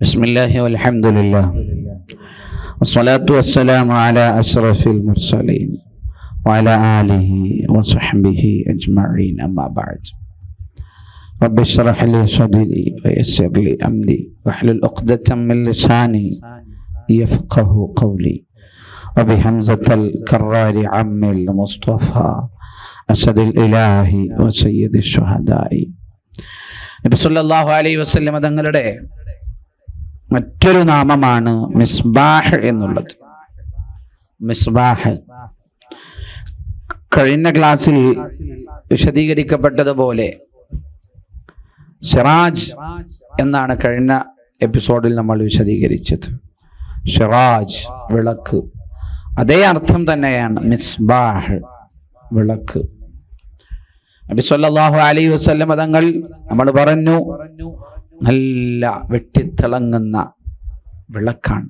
بسم الله والحمد لله والصلاة والسلام على أشرف المرسلين وعلى آله وصحبه أجمعين أما بعد رب اشرح لي صدري ويسر لي أمري واحلل عقدة من لساني يفقه قولي وبهمزة الكرار عم المصطفى أسد الإله وسيد الشهداء നബി സല്ലല്ലാഹു അലൈഹി വസല്ലം തങ്ങളുടെ മറ്റൊരു നാമമാണ് മിസ്ബാഹ് എന്നുള്ളത്. മിസ്ബാഹ്. കഴിഞ്ഞ ക്ലാസ്സിൽ വിശദീകരിക്കപ്പെട്ടതുപോലെ സിറാജ് എന്നാണ് കഴിഞ്ഞ എപ്പിസോഡിൽ നമ്മൾ വിശദീകരിച്ചത്. ഷിറാജ് വിളക്ക്. അതേ അർത്ഥം തന്നെയാണ് മിസ്ബാഹ് വിളക്ക്. നബി സല്ലല്ലാഹു അലൈഹി വസല്ലം തങ്ങൾ നമ്മൾ പറഞ്ഞു നല്ല വെട്ടിത്തിളങ്ങുന്ന വിളക്കാണ്.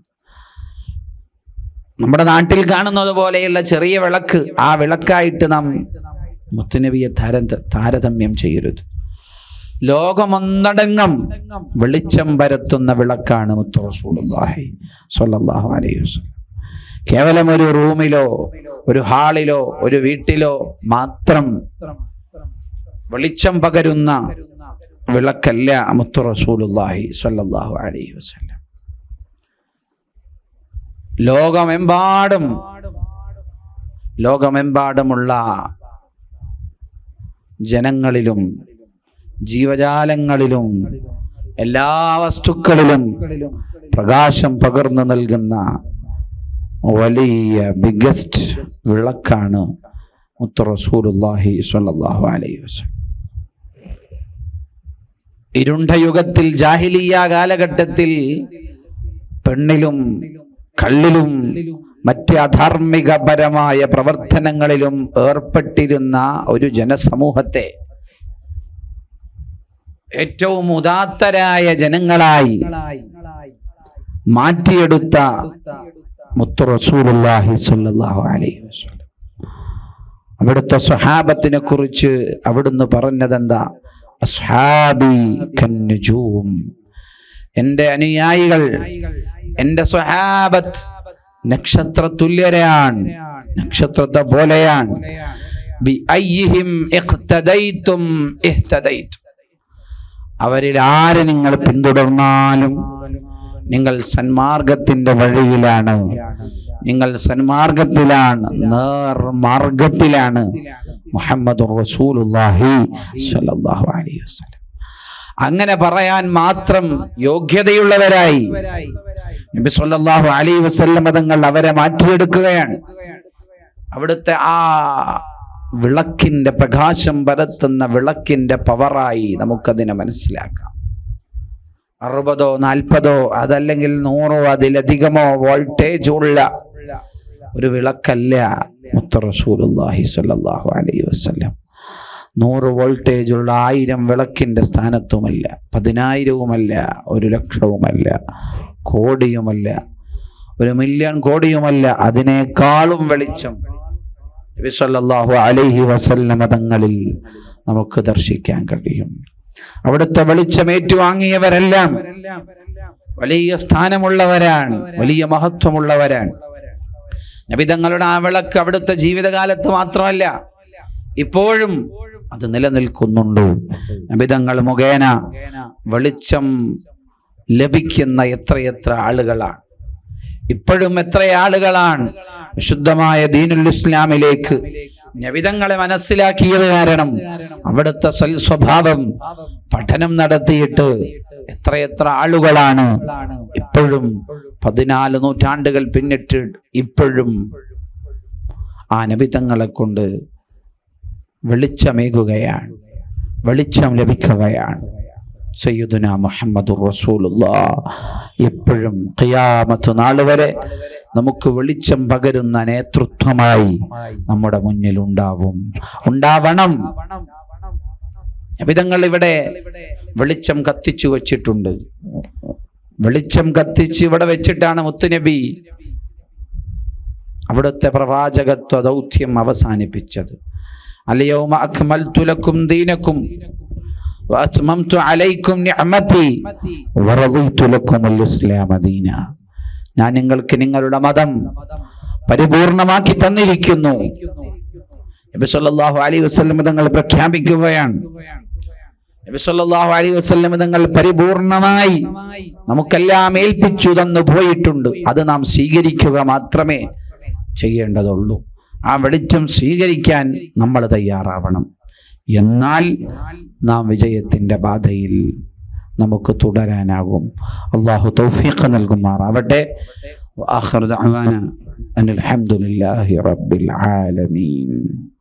നമ്മുടെ നാട്ടിൽ കാണുന്നത് പോലെയുള്ള ചെറിയ വിളക്ക് ആ വിളക്കായിട്ട് നാം മുത്തുനബിയെ താര താരതമ്യം ചെയ്യരുത്. ലോകമൊന്നടങ്ങം വെളിച്ചം പരത്തുന്ന വിളക്കാണ് മുത്തു റസൂലുള്ളാഹി സ്വല്ലല്ലാഹു അലൈഹി കേവലം ഒരു റൂമിലോ ഒരു ഹാളിലോ ഒരു വീട്ടിലോ മാത്രം വെളിച്ചം പകരുന്ന വിളക്കല്ല മുത്തു റസൂലുല്ലാഹി സല്ലാഹു അലൈഹി വസല്ലം. ലോകമെമ്പാടും ലോകമെമ്പാടുമുള്ള ജനങ്ങളിലും ജീവജാലങ്ങളിലും എല്ലാ വസ്തുക്കളിലും പ്രകാശം പകർന്നു നൽകുന്ന വലിയ ബിഗ്ഗസ്റ്റ് വിളക്കാണ് മുത്തു റസൂലുള്ളാഹി സ്വല്ലല്ലാഹു അലൈഹി വസല്ലം. ഇരുണ്ട യുഗത്തിൽ ജാഹിലിയ കാലഘട്ടത്തിൽ പെണ്ണിലും കള്ളിലും മറ്റ് അധാർമികപരമായ പ്രവർത്തനങ്ങളിലും ഏർപ്പെട്ടിരുന്ന ഒരു ജനസമൂഹത്തെ ഏറ്റവും ഉദാത്തരായ ജനങ്ങളായി മാറ്റിയെടുത്ത അലൈഹി വസല്ലം. അവിടുത്തെ സ്വഹാബത്തിനെ കുറിച്ച് അവിടുന്ന് പറഞ്ഞതെന്താ? അസ്ഹാബി കന്നുജൂം. അനുയായികൾ എന്റെ സ്വഹാബത്ത് നക്ഷത്ര തുല്യരാണ് നക്ഷത്രത്തെ പോലെയാണ് അവരിൽ ആരെ നിങ്ങൾ പിന്തുടർന്നാലും നിങ്ങൾ സന്മാർഗത്തിന്റെ വഴിയിലാണ്. നിങ്ങൾ സന്മാർഗത്തിലാണ് നേർമാർഗത്തിലാണ്. മുഹമ്മദ് സ്വല്ലല്ലാഹു അലൈഹി വസല്ലം. അങ്ങനെ പറയാൻ മാത്രം യോഗ്യതയുള്ളവരായി നബി സല്ലല്ലാഹു അലൈഹി വസല്ലം തങ്ങൾ അവരെ മാറ്റിയെടുക്കുകയാണ്. അവിടുത്തെ ആ വിളക്കിന്റെ പ്രകാശം പരത്തുന്ന വിളക്കിന്റെ പവറായി നമുക്കതിനെ മനസ്സിലാക്കാം. അറുപതോ നാൽപ്പതോ അതല്ലെങ്കിൽ നൂറോ അതിലധികമോ വോൾട്ടേജ് ഉള്ള ഒരു വിളക്കല്ല മുത്ത റസൂലുള്ളാഹി സ്വല്ലല്ലാഹു അലൈഹി വസല്ലം. നൂറ് വോൾട്ടേജ് ഉള്ള ആയിരം വിളക്കിന്റെ സ്ഥാനത്തുമല്ല പതിനായിരവുമല്ല ഒരു ലക്ഷവുമല്ല കോടിയുമല്ല ഒരു മില്യൺ കോടിയുമല്ല അതിനേക്കാളും വെളിച്ചം നബി അലൈഹി വസല്ലമ തങ്ങളിൽ നമുക്ക് ദർശിക്കാൻ കഴിയും. അവിടുത്തെ വെളിച്ചം ഏറ്റുവാങ്ങിയവരെല്ലാം വലിയ സ്ഥാനമുള്ളവരാണ് വലിയ മഹത്വമുള്ളവരാണ്. നബി തങ്ങളുടെ ആ വിളക്ക് അവിടുത്തെ ജീവിതകാലത്ത് മാത്രമല്ല ഇപ്പോഴും അത് നിലനിൽക്കുന്നുണ്ട്. നബിതങ്ങൾ മുഖേന വെളിച്ചം ലഭിക്കുന്ന എത്രയെത്ര ആളുകളാണ്. ഇപ്പോഴും എത്ര ആളുകളാണ് ശുദ്ധമായ ദീനുൽ ഇസ്ലാമിലേക്ക് നബിതങ്ങളെ മനസ്സിലാക്കിയത് കാരണം അവിടുത്തെ സ്വഭാവം പഠനം നടത്തിയിട്ട് എത്രയെത്ര ആളുകളാണ് ഇപ്പോഴും പതിനാല് നൂറ്റാണ്ടുകൾ പിന്നിട്ട് ഇപ്പോഴും ആ നബിതങ്ങളെ കൊണ്ട് വെളിച്ചമേകുകയാണ്. വെളിച്ചം ലഭിക്കുകയാണ്. സയ്യിദുന മുഹമ്മദ് റസൂലുള്ള. എപ്പോഴും ഖിയാമത്ത് നാൾ വരെ നമുക്ക് വെളിച്ചം പകരുന്ന നേതൃത്വമായി നമ്മുടെ മുന്നിൽ ഉണ്ടാവും ഉണ്ടാവണം. വിധങ്ങൾ ഇവിടെ വെളിച്ചം കത്തിച്ചു വച്ചിട്ടുണ്ട് വെളിച്ചം കത്തിച്ച് ഇവിടെ വെച്ചിട്ടാണ് മുത്തുനബി അവിടുത്തെ പ്രവാചകത്വ ദൗത്യം അവസാനിപ്പിച്ചത് അലയോമ അക്മൽ തുലക്കും ദീനക്കും وأتممت عليكم نعمتي ورضيت لكم الإسلام دينا ഞാൻ നിങ്ങൾക്ക് നിങ്ങളുടെ മതം പരിപൂർണമാക്കി തന്നിരിക്കുന്നു നബി സല്ലല്ലാഹു അലൈഹി വസല്ലം തങ്ങൾ പ്രഖ്യാപിക്കുകയാണ് നബിസല്ലാഹു അലൈ വസ്ലം നിങ്ങൾ പരിപൂർണമായി നമുക്കെല്ലാം ഏൽപ്പിച്ചു തന്നു പോയിട്ടുണ്ട്. അത് നാം സ്വീകരിക്കുക മാത്രമേ ചെയ്യേണ്ടതുള്ളൂ. ആ വെളിച്ചം സ്വീകരിക്കാൻ നമ്മൾ തയ്യാറാവണം. എന്നാൽ നാം വിജയത്തിന്റെ ബാധയിൽ നമുക്ക് തുടരാനാകും. അള്ളാഹു തൗഫീഖ് നൽകുമാറാവട്ടെ. അലഹമുല്ലാഹി റബ്ബിൽ ആലമീൻ.